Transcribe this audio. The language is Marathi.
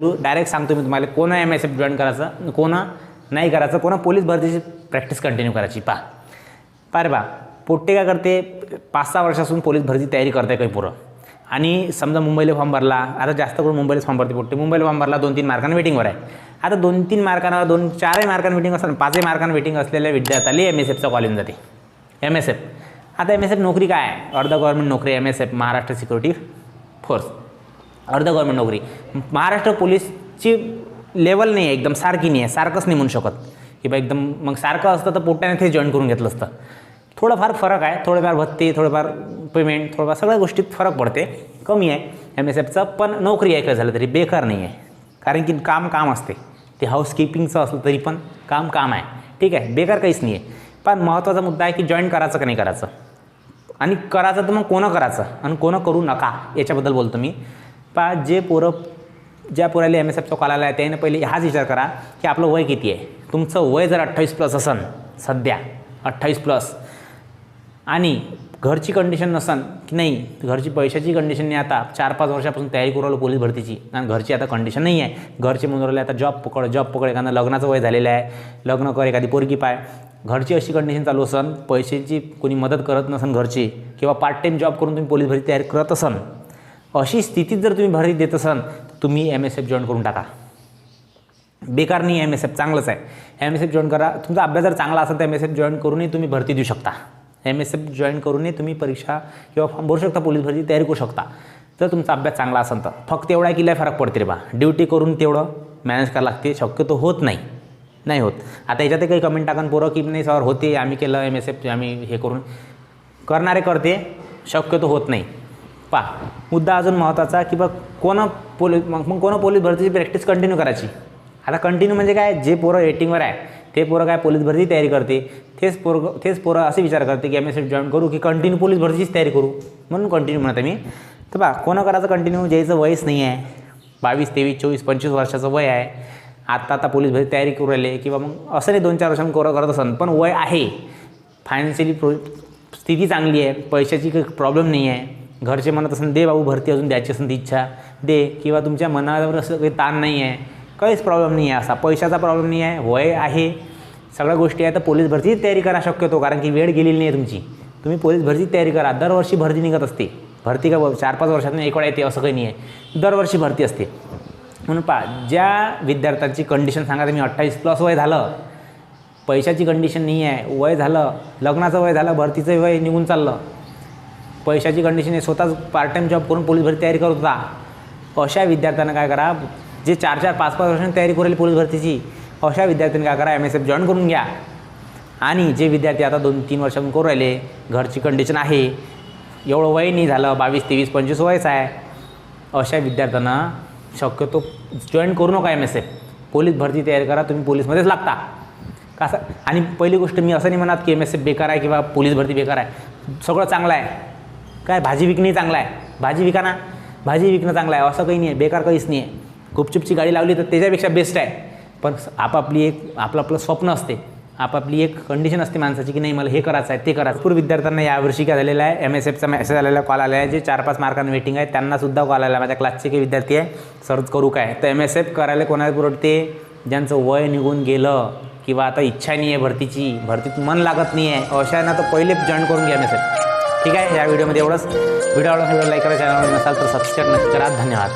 बोलू डायरेक्ट सांगतो मी तुम्हाला कोण एम एस एफ जॉईन करायचं कोणा नाही करायचं कोणा पोलीस भरतीची प्रॅक्टिस कंटिन्यू करायची पा पा रे बा पोट्टे काय करते पाच सहा वर्षापासून पोलीस भरती तयारी करते काही पुरं. आणि समजा मुंबईला फॉर्म भरला आता जास्त करून मुंबईलाच फॉर्म भरते पोट्टे. मुंबईला फॉर्म भरला दोन तीन मार्कांना वेटिंगवर आहे. आता दोन तीन मार्कांना दोन चारही मार्कांना वेटिंग असताना पाचही मार्कांना वेटिंग असलेल्या विद्यार्थ्याला एम एस एफचा कॉल येऊन जाते. एम एस एफ आता एम एस एफ नोकरी काय आहे? अर्ध गव्हर्नमेंट नोकरी M S F Maharashtra security force अर्ध गव्हर्नमेंट नोकरी. महाराष्ट्र पोलीसची लेवल नाही आहे एकदम सारखी नाही आहे सारखंच नाही म्हणू शकत. की बा एकदम मग सारखं असतं तर पोट्याने ते जॉईन करून घेतलं असतं. थोडंफार फरक आहे थोडेफार भत्ते थोडेफार पेमेंट थोडंफार सगळ्या गोष्टीत फरक पडते. कमी आहे एम एस एफचं पण नोकरी आहे काय झालं तरी बेकार नाही आहे कारण की काम काम असते. ते हाऊसकीपिंगचं असलं तरी पण काम काम आहे. ठीक आहे बेकार काहीच नाही आहे पण महत्त्वाचा मुद्दा आहे की जॉईन करायचं का नाही करायचं? आणि करायचं तर मग कोणं करायचं? आणि कोणं करू नका? याच्याबद्दल बोलतो मी. पा जे पोरं ज्या पोराला एम एस एफचा कॉल आला आहे त्याने पहिले हाच विचार करा की आपलं वय किती आहे? तुमचं वय जर अठ्ठावीस प्लस असन सध्या अठ्ठावीस प्लस आणि घरची कंडिशन नसन की नाही घरची पैशाची कंडिशन नाही आता चार पाच वर्षापासून तयारी करू राहिलो पोलीस भरतीची आणि घरची आता कंडिशन नाही आहे. घरचे म्हणून राहिले आता जॉब पकड जॉब पकड एखादा लग्नाचं वय झालेलं आहे लग्न कर एखादी पोरगी पाय. घरची अशी कंडिशन चालू असन पैशाची कोणी मदत करत नसन घरची किंवा पार्ट टाईम जॉब करून तुम्ही पोलीस भरती तयारी करत असन अशी स्थितीत जर तुम्ही भरती देत असाल तुम्ही एम एस एफ जॉईन करून टाका. बेकार नाही एम एस एफ चांगलंच आहे. एम एस एफ जॉईन करा. तुमचा अभ्यास जर चांगला असेल तर एम एस एफ जॉईन करूनही तुम्ही भरती देऊ शकता. एम एस एफ जॉईन करूनही तुम्ही परीक्षा किंवा फॉर्म भरू शकता पोलीस भरती तयारी करू शकता. जर तुमचा अभ्यास चांगला असेल तर फक्त एवढा की लय फरक पडते रे बा. ड्युटी करून तेवढं मॅनेज करावं लागते. शक्यतो होत नाही. नाही होत. आता याच्यात काही कमेंट टाकून पोरं की नाही सर होते आम्ही केलं एम एस एफ आम्ही हे करून. करणारे करते शक्यतो होत नाही. पा मुद्दा अजून महत्त्वाचा की बघ कोण पोलीस मग मग कोण पोलीस भरतीची प्रॅक्टिस कंटिन्यू करायची? आता कंटिन्यू म्हणजे काय? जे पोरं एटिंगवर आहे ते पोरं काय पोलीस भरती तयारी करते तेच पोरं तेच पोरं असे विचार करते की एम एस एफ जॉईन करू की कंटिन्यू पोलीस भरतीचीच तयारी करू? म्हणून कंटिन्यू म्हणत मी. तर पा कोण करायचं कंटिन्यू ज्याचं वयच नाही आहे. बावीस तेवीस चोवीस पंचवीस वर्षाचं वय आहे. आत्ता आता पोलीस भरती तयारी करू राहिले किंवा मग असं नाही दोन चार वर्षांनी कोरं करत असन पण वय आहे. फायनान्शियली प्रो स्थिती चांगली आहे. पैशाची काही प्रॉब्लेम नाही आहे. घरचे म्हणत असेल दे बाबू भरती अजून द्यायची असेल ती इच्छा दे. किंवा तुमच्या मनावर असं काही ताण नाही आहे काहीच प्रॉब्लेम नाही आहे असा पैशाचा प्रॉब्लेम नाही आहे वय आहे सगळ्या गोष्टी आहे तर पोलीस भरतीची तयारी करा शक्यतो कारण की वेळ गेलेली नाही आहे तुमची. तुम्ही पोलीस भरतीची तयारी करा. दरवर्षी भरती निघत असते. भरती का चार पाच वर्षातून एक वेळा येते असं काही नाही आहे. दरवर्षी भरती असते. म्हणून पहा ज्या विद्यार्थ्यांची कंडिशन सांगा तुम्ही अठ्ठावीस प्लस वय झालं पैशाची कंडिशन नाही आहे वय झालं लग्नाचं वय झालं भरतीचं वय निघून चाललं पैशाची कंडिशन आहे. स्वतःच पार्ट टाईम जॉब करून पोलीस भरती तयारी करत होता. अशा विद्यार्थ्यांना काय करा जे चार चार पाच पाच वर्षांनी तयारी करेल पोलीस भरतीची अशा विद्यार्थ्यांनी काय करा एम एस एफ जॉईन करून घ्या. आणि जे विद्यार्थी आता दोन तीन वर्षांनी करू राहिले घरची कंडिशन आहे. एवढं वय नाही झालं बावीस तेवीस पंचवीस वयच आहे. अशा विद्यार्थ्यांना शक्यतो जॉईन करू नका एम एस एफ पोलीस भरती तयारी करा तुम्ही पोलीसमध्येच लागता. कसं? आणि पहिली गोष्ट मी असं नाही म्हणत की एम एस एफ बेकार आहे किंवा पोलीस भरती बेकार आहे. सगळं चांगलं आहे. काय भाजी विकणे चांगलं आहे? भाजी विका ना. भाजी विकणं चांगलं आहे. असं काही नाही आहे. बेकार काहीच नाही आहे. गुपचुपची गाडी लावली तर त्याच्यापेक्षा बेस्ट आहे. पण आपापली एक आपलं आपलं स्वप्न असते. आपापली एक कंडिशन असते माणसाची की नाही मला हे करायचं आहे ते करायचं भरपूर विद्यार्थ्यांना यावर्षी काय झालेलं आहे? एम एस एफचा मेसेज आलेला कॉल आला आहे. जे चार पाच मार्कांना वेटिंग आहे त्यांनासुद्धा कॉल आला आहे. माझ्या क्लासचे काही विद्यार्थी आहे सर्च करू काय? तर एम एस एफ करायला कोणाला पुरवते? ज्यांचं वय निघून गेलं किंवा आता इच्छा नाही आहे भरतीची भरतीत मन लागत नाही आहे अशांना तर पहिले जॉईन करून घ्या एम एस एफ ठीक आहे या व्हिडिओमध्ये एवढंच. व्हिडिओ आवडला व्हिडिओ लाईक करा चॅनलवर नसाल तर सबस्क्राईब नक्की करा. धन्यवाद.